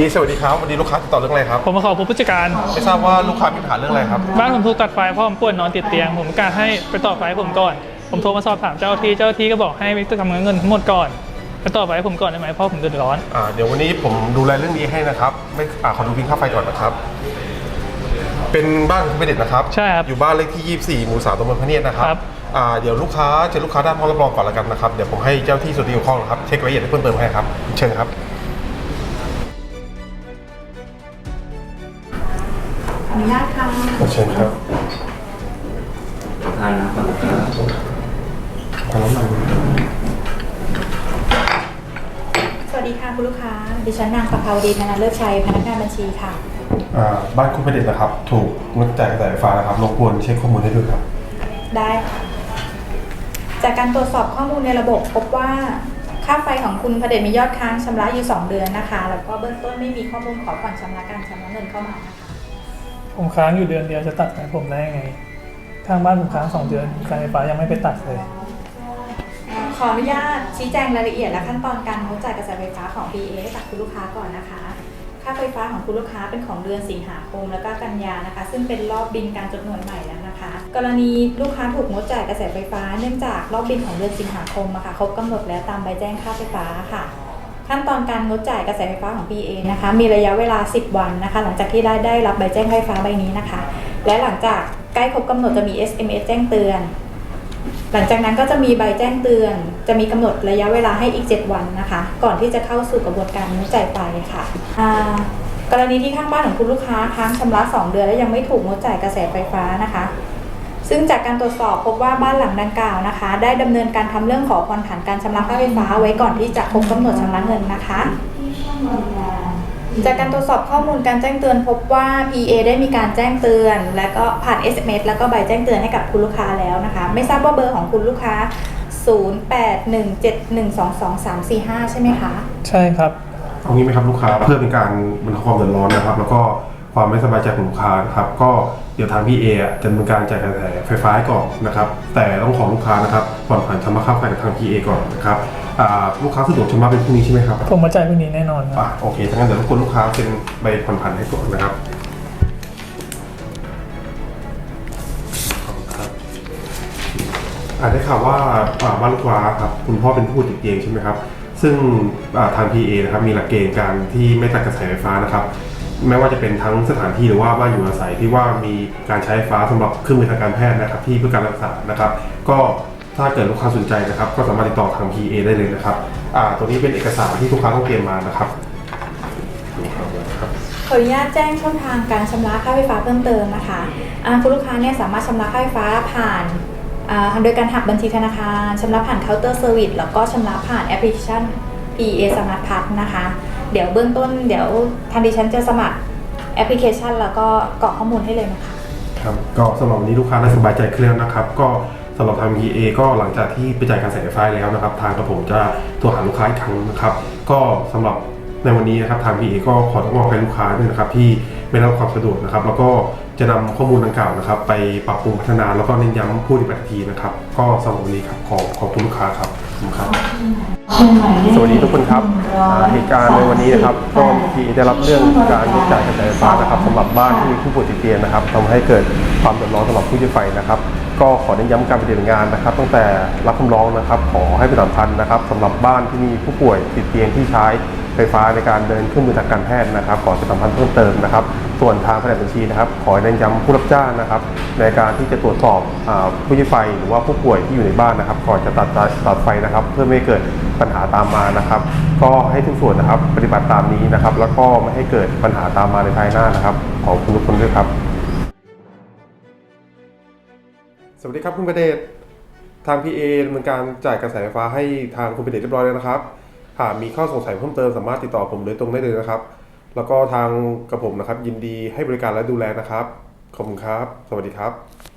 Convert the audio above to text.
พี่สวัสดีครับวันนี้ลูกค้าติดต่อเรื่องอะไรครับ ผมมาขอพบผู้จัดการ ไม่ทราบว่าลูกค้ามีปัญหาเรื่องอะไรครับ บ้านผมถูกตัดไฟเพราะผมป่วยนอนติดเตียง ผมกการให้ไปต่อไฟให้ผมก่อน ผมโทรมาสอบถามเจ้าที่ เจ้าที่ก็บอกให้ไปทำเงินทั้งหมดก่อนไปต่อไฟให้ผมก่อนได้ไหมเพราะผมเดือดร้อน อ่าเดี๋ยววันนี้ผมดูแลเรื่องนี้ให้นะครับไม่อ่าขอดูบิลค่าไฟก่อนนะครับ เป็นบ้านคุณเบเด็ดนะครับใช่ครับอยู่บ้านเลขที่ 24 หมู่สามตำบลพระเนียดนะครับครับ อ่าเดี๋ยวลูกค้าเจอลูกค้าด้านห้องรับรองก่อนแล้วกันนะครับเดี๋ยวผมให้เจ้าที่ส่วนที่เกี่ยวข้องนะครับเช็ครายละเอียดให้เพิ่มเติมให้ครับเชิญครับ อนุญาตค่ะเชิญครับทานน้ำก่อนนะครับขอน้ำมันสวัสดีค่ะคุณลูกค้า ดิฉันนางประภาวดีธนาเลิศชัย พนักงานบัญชีค่ะ อ่าบ้านคุณเบเด็ดนะครับ ถูกงดจ่ายกระแสไฟฟ้านะครับรบกวนเช็คข้อมูลให้ด้วยครับ ได้ค่ะ จากการตรวจสอบข้อมูลในระบบพบว่าค่าไฟของคุณพระเดชมียอดค้างชำระอยู่ 2 เดือนนะคะ แล้วก็เบื้องต้นไม่มีข้อมูลขอผ่อนชำระการชำระเงินเข้ามานะคะ ผมค้างอยู่เดือนเดียวจะตัดไฟผมได้ยังไง ทางบ้านผมค้างสองเดือนการไฟฟ้ายังไม่ไปตัดเลยขออนุญาตชี้แจงรายละเอียดและขั้นตอนการงดจ่ายกระแสไฟฟ้าของ PA ให้กับคุณลูกค้าก่อนนะคะ ค่าไฟฟ้าของคุณลูกค้าเป็นของเดือนสิงหาคมแล้วก็กันยานะคะ ซึ่งเป็นรอบบินการจดหน่วยใหม่แล้วนะคะ กรณีลูกค้าถูกงดจ่ายกระแสไฟฟ้า เนื่องจากรอบบินของเดือนสิงหาคมอะค่ะครบกำหนดแล้วตามใบแจ้งค่าไฟฟ้าค่ะ ขั้นตอนการงดจ่ายกระแสไฟฟ้าของ PA นะคะ มีระยะเวลา 10 วันนะคะ หลังจากที่ได้ได้รับใบแจ้งไฟฟ้าใบนี้นะคะ และหลังจากใกล้ครบกำหนดจะมี SMS แจ้งเตือน หลังจากนั้นก็จะมีใบแจ้งเตือน จะมีกำหนดระยะเวลาให้อีก 7 วันนะคะ ก่อนที่จะเข้าสู่กระบวนการงดจ่ายไฟค่ะกรณีที่ข้างบ้านของคุณลูกค้าค้างชำระ 2 เดือนและยังไม่ถูกงดจ่ายกระแสไฟฟ้านะคะ ซึ่งจากการตรวจสอบพบว่าบ้านหลังดังกล่าวนะคะ ได้ดำเนินการทำเรื่องขอผ่อนผันการชำระค่าไฟฟ้าไว้ก่อนที่จะครบกำหนดชำระเงินนะคะ จากการตรวจสอบข้อมูลการแจ้งเตือนพบว่า PA ได้มีการแจ้งเตือน และก็ผ่าน SMS แล้วก็ใบแจ้งเตือนให้กับคุณลูกค้าแล้วนะคะ ไม่ทราบว่าเบอร์ของคุณลูกค้า 0817122345 ใช่ไหมคะ ใช่ครับ ตรงนี้ไหมครับลูกค้าเพื่อเป็นการบรรเทาความเดือดร้อนนะครับ แล้วก็ ความไม่สบายใจของลูกค้านะครับก็เดี๋ยวทางพี่เอะจะดำเนินการจ่ายกระแสไฟฟ้าให้ก่อนนะครับแต่ต้องขอลูกค้านะครับผ่อนผันชำระค่าไฟกับทางพี่เอก่อนนะครับอ่าลูกค้าสะดวกชำระเป็นพรุ่งนี้ใช่ไหมครับผมมาจ่ายพรุ่งนี้แน่นอนครับ อะโอเคถ้างั้นเดี๋ยวรบกวนลูกค้าเป็นใบผ่อนผันให้ก่อนนะครับขอบคุณครับอ่าได้ข่าวว่าอ่าบ้านลูกค้าครับคุณพ่อเป็นผู้ติดเตียงใช่ไหมครับซึ่งอ่าทาง PA นะครับมีหลักเกณฑ์การที่ไม่ตัดกระแสไฟฟ้านะครับ ไม่ว่าจะเป็นทั้งสถานที่หรือว่าบ้านอยู่อาศัยที่ว่ามีการใช้ไฟฟ้าสำหรับเครื่องมือทางการแพทย์นะครับ ที่เพื่อการรักษานะครับ ก็ถ้าเกิดลูกค้าสนใจนะครับ ก็สามารถติดต่อทาง PA ได้เลยนะครับอ่าตัวนี้เป็นเอกสารที่ลูกค้าต้องเตรียมมานะครับครับขออนุญาตแจ้งช่องทางการชำระค่าไฟฟ้าเพิ่มเติมนะคะอ่าคุณลูกค้าเนี่ยสามารถชำระค่าไฟฟ้าผ่านอ่าโดยการหักบัญชีธนาคารชำระผ่านเคาน์เตอร์เซอร์วิสแล้วก็ชำระผ่านแอปพลิเคชัน PA Smart Pass นะคะ เดี๋ยวเบื้องต้นเดี๋ยวทางดิฉันจะสมัครแอปพลิเคชัน แล้วก็กรอกข้อมูลให้เลยนะคะ ครับก็สำหรับวันนี้ลูกค้าได้สบายใจขึ้นแล้วนะครับ ก็สำหรับทาง PA ก็หลังจากที่ไปจ่ายการใส่ไฟแล้วนะครับ ทางกระผมจะโทรหาลูกค้าอีกครั้งนะครับ ก็สำหรับในวันนี้นะครับทาง PA ก็ขอต้องมอบให้ลูกค้าด้วยนะครับที่ไม่ได้รับความสะดวกนะครับ แล้วก็จะนำข้อมูลดังกล่าวนะครับ ไปปรับปรุงพัฒนาแล้วก็เน้นย้ำผู้ปฏิบัติทีนะครับ ก็สำหรับวันนี้ครับขอขอบคุณลูกค้าครับ คุณครับสวัสดีทุกคนครับอ่าเหตุการณ์ในวันนี้นะครับก็ที่ได้รับเรื่องการยกจ่ายกระแสไฟฟ้านะครับสำหรับบ้านที่มีผู้ป่วยติดเตียงนะครับทำให้เกิดความเดือดร้อนสำหรับผู้ใช้ไฟนะครับ ก็ขอเน้นย้ำการปฏิบัติงานนะครับ ตั้งแต่รับคำร้องนะครับ ขอให้เป็นสำคัญนะครับสำหรับบ้านที่มีผู้ป่วยติดเตียงที่ใช้ ไฟฟ้าในการเดินเครื่องมือทางการแพทย์นะครับขอจะสัมพันธ์เพิ่มเติมนะครับ ส่วนทางแผนกบัญชีนะครับ ขอเน้นย้ำผู้รับจ้างนะครับ ในการที่จะตรวจสอบอผู้ใช้ไฟหรือว่าผู้ป่วยที่อยู่ในบ้านนะครับก่อนจะตัดตัดไฟนะครับ เพื่อไม่ให้เกิดปัญหาตามมานะครับ ก็ให้ทุกส่วนนะครับปฏิบัติตามนี้นะครับ แล้วก็ไม่ให้เกิดปัญหาตามมาในภายหน้านะครับ ขอบคุณทุกคนด้วยครับ สวัสดีครับคุณประเดชทาง PA ดำเนินการจ่ายกระแสไฟฟ้าให้ทางคุณประเดชเรียบร้อยแล้วนะครับ หากมีข้อสงสัยเพิ่มเติมสามารถติดต่อผมโดยตรงได้เลยนะครับ แล้วก็ทางกระผมนะครับยินดีให้บริการและดูแลนะครับ ขอบคุณครับ สวัสดีครับ